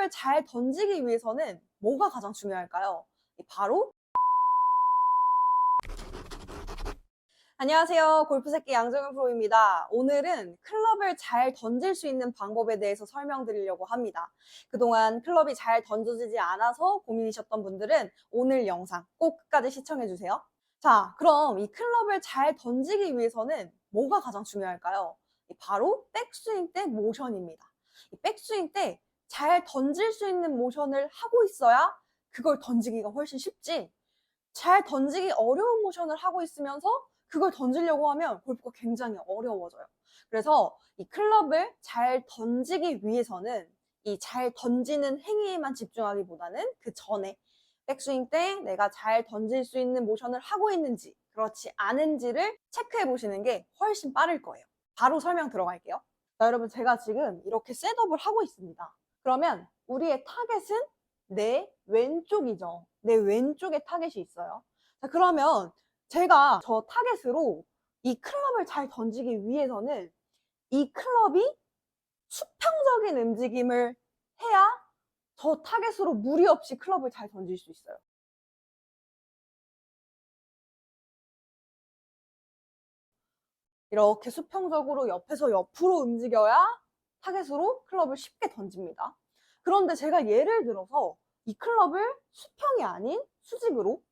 클럽을 잘 던지기 위해서는 뭐가 가장 중요할까요? 바로 안녕하세요. 골프새끼 양정현 프로입니다. 오늘은 클럽을 잘 던질 수 있는 방법에 대해서 설명드리려고 합니다. 그동안 클럽이 잘 던져지지 않아서 고민이셨던 분들은 오늘 영상 꼭 끝까지 시청해주세요. 자, 그럼 이 클럽을 잘 던지기 위해서는 뭐가 가장 중요할까요? 바로 백스윙 때 모션입니다. 이 백스윙 때 잘 던질 수 있는 모션을 하고 있어야 그걸 던지기가 훨씬 쉽지. 잘 던지기 어려운 모션을 하고 있으면서 그걸 던지려고 하면 골프가 굉장히 어려워져요. 그래서 이 클럽을 잘 던지기 위해서는 이 잘 던지는 행위에만 집중하기보다는 그 전에 백스윙 때 내가 잘 던질 수 있는 모션을 하고 있는지 그렇지 않은지를 체크해 보시는 게 훨씬 빠를 거예요. 바로 설명 들어갈게요. 자, 여러분 제가 지금 이렇게 셋업을 하고 있습니다. 그러면 우리의 타겟은 내 왼쪽이죠. 내 왼쪽에 타겟이 있어요. 자, 그러면 제가 저 타겟으로 이 클럽을 잘 던지기 위해서는 이 클럽이 수평적인 움직임을 해야 저 타겟으로 무리 없이 클럽을 잘 던질 수 있어요. 이렇게 수평적으로 옆에서 옆으로 움직여야 타겟으로 클럽을 쉽게 던집니다. 그런데 제가 예를 들어서 이 클럽을 수평이 아닌 수직으로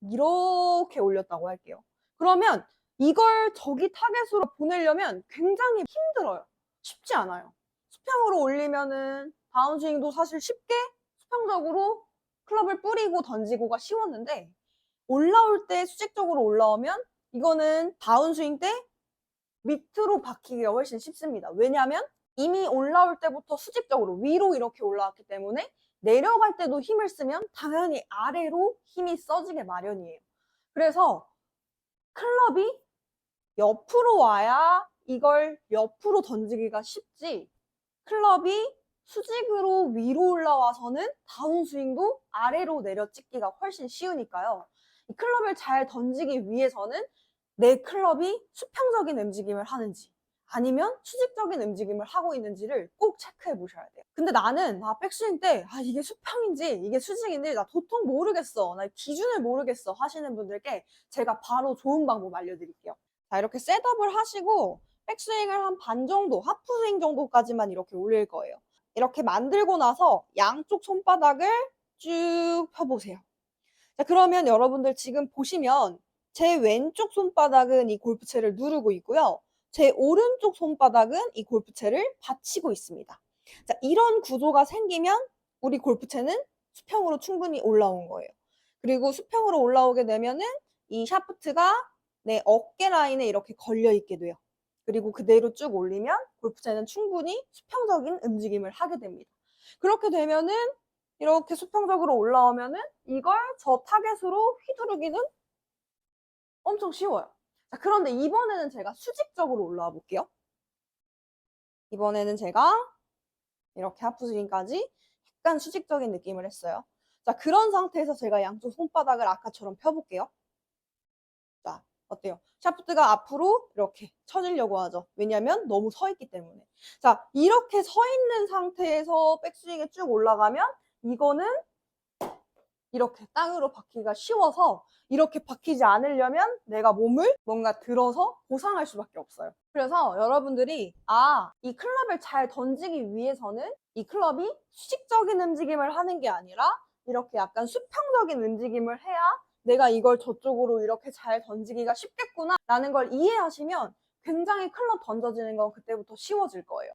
이렇게 올렸다고 할게요. 그러면 이걸 저기 타겟으로 보내려면 굉장히 힘들어요. 쉽지 않아요. 수평으로 올리면은 다운스윙도 사실 쉽게 수평적으로 클럽을 뿌리고 던지고가 쉬웠는데 올라올 때 수직적으로 올라오면 이거는 다운스윙 때 밑으로 박히기가 훨씬 쉽습니다. 왜냐하면 이미 올라올 때부터 수직적으로 위로 이렇게 올라왔기 때문에 내려갈 때도 힘을 쓰면 당연히 아래로 힘이 써지게 마련이에요. 그래서 클럽이 옆으로 와야 이걸 옆으로 던지기가 쉽지 클럽이 수직으로 위로 올라와서는 다운스윙도 아래로 내려 찍기가 훨씬 쉬우니까요. 이 클럽을 잘 던지기 위해서는 내 클럽이 수평적인 움직임을 하는지 아니면 수직적인 움직임을 하고 있는지를 꼭 체크해 보셔야 돼요. 근데 나는 아, 백스윙 때 아, 이게 수평인지 이게 수직인지 나 도통 모르겠어. 나 기준을 모르겠어 하시는 분들께 제가 바로 좋은 방법 알려드릴게요. 자 이렇게 셋업을 하시고 백스윙을 한 반 정도, 하프스윙 정도까지만 이렇게 올릴 거예요. 이렇게 만들고 나서 양쪽 손바닥을 쭉 펴보세요. 자 그러면 여러분들 지금 보시면 제 왼쪽 손바닥은 이 골프채를 누르고 있고요. 제 오른쪽 손바닥은 이 골프채를 받치고 있습니다. 자, 이런 구조가 생기면 우리 골프채는 수평으로 충분히 올라온 거예요. 그리고 수평으로 올라오게 되면은 이 샤프트가 내 어깨 라인에 이렇게 걸려 있게 돼요. 그리고 그대로 쭉 올리면 골프채는 충분히 수평적인 움직임을 하게 됩니다. 그렇게 되면은 이렇게 수평적으로 올라오면은 이걸 저 타겟으로 휘두르기는 엄청 쉬워요. 자, 그런데 이번에는 제가 수직적으로 올라와 볼게요. 이번에는 제가 이렇게 하프스윙까지 약간 수직적인 느낌을 했어요. 자, 그런 상태에서 제가 양쪽 손바닥을 아까처럼 펴볼게요. 자, 어때요? 샤프트가 앞으로 이렇게 쳐지려고 하죠. 왜냐면 너무 서 있기 때문에. 자, 이렇게 서 있는 상태에서 백스윙에 쭉 올라가면 이거는 이렇게 땅으로 박히기가 쉬워서 이렇게 박히지 않으려면 내가 몸을 뭔가 들어서 보상할 수밖에 없어요. 그래서 여러분들이 아, 이 클럽을 잘 던지기 위해서는 이 클럽이 수직적인 움직임을 하는 게 아니라 이렇게 약간 수평적인 움직임을 해야 내가 이걸 저쪽으로 이렇게 잘 던지기가 쉽겠구나 라는 걸 이해하시면 굉장히 클럽 던져지는 건 그때부터 쉬워질 거예요.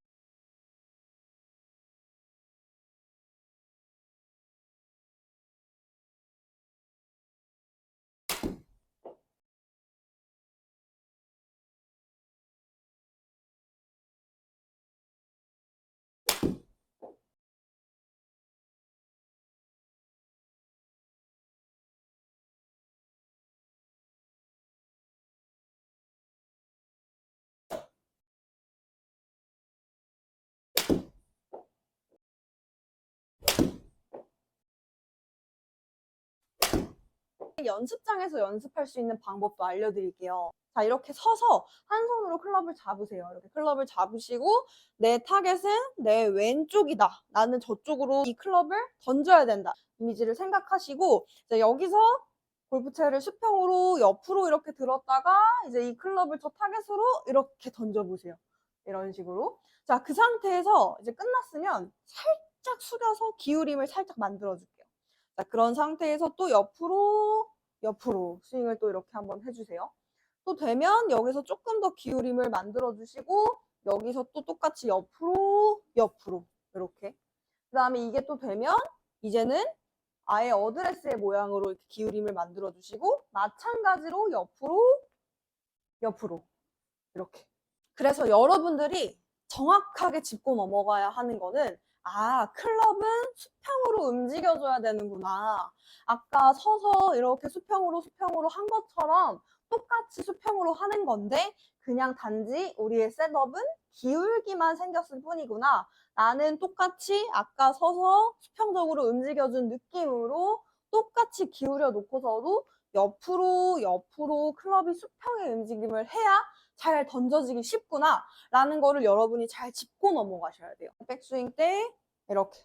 연습장에서 연습할 수 있는 방법도 알려드릴게요. 자, 이렇게 서서 한 손으로 클럽을 잡으세요. 이렇게 클럽을 잡으시고 내 타겟은 내 왼쪽이다. 나는 저쪽으로 이 클럽을 던져야 된다. 이미지를 생각하시고 이제 여기서 골프채를 수평으로 옆으로 이렇게 들었다가 이제 이 클럽을 저 타겟으로 이렇게 던져보세요. 이런 식으로. 자, 그 상태에서 이제 끝났으면 살짝 숙여서 기울임을 살짝 만들어줄게요. 자, 그런 상태에서 또 옆으로, 옆으로 스윙을 또 이렇게 한번 해주세요. 또 되면 여기서 조금 더 기울임을 만들어주시고 여기서 또 똑같이 옆으로, 옆으로 이렇게. 그 다음에 이게 또 되면 이제는 아예 어드레스의 모양으로 이렇게 기울임을 만들어 주시고 마찬가지로 옆으로 옆으로 이렇게 그래서 여러분들이 정확하게 짚고 넘어가야 하는 거는 아 클럽은 수평으로 움직여줘야 되는구나. 아까 서서 이렇게 수평으로 수평으로 한 것처럼 똑같이 수평으로 하는 건데 그냥 단지 우리의 셋업은 기울기만 생겼을 뿐이구나. 나는 똑같이 아까 서서 수평적으로 움직여준 느낌으로 똑같이 기울여 놓고서도 옆으로 옆으로 클럽이 수평의 움직임을 해야 잘 던져지기 쉽구나 라는 거를 여러분이 잘 짚고 넘어가셔야 돼요. 백스윙 때 이렇게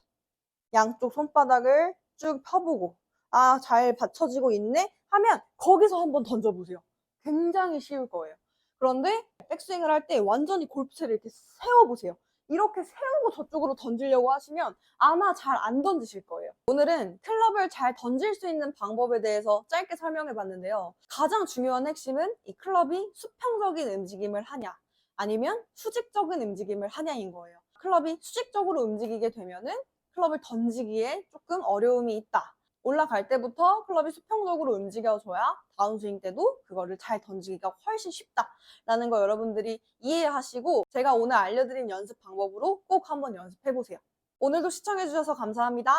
양쪽 손바닥을 쭉 펴보고 아 잘 받쳐지고 있네 하면 거기서 한번 던져보세요. 굉장히 쉬울 거예요. 그런데 백스윙을 할 때 완전히 골프채를 이렇게 세워보세요. 이렇게 세우고 저쪽으로 던지려고 하시면 아마 잘 안 던지실 거예요. 오늘은 클럽을 잘 던질 수 있는 방법에 대해서 짧게 설명해 봤는데요. 가장 중요한 핵심은 이 클럽이 수평적인 움직임을 하냐, 아니면 수직적인 움직임을 하냐인 거예요. 클럽이 수직적으로 움직이게 되면은 클럽을 던지기에 조금 어려움이 있다. 올라갈 때부터 클럽이 수평적으로 움직여줘야 다운스윙 때도 그거를 잘 던지기가 훨씬 쉽다라는 거 여러분들이 이해하시고 제가 오늘 알려드린 연습 방법으로 꼭 한번 연습해보세요. 오늘도 시청해주셔서 감사합니다.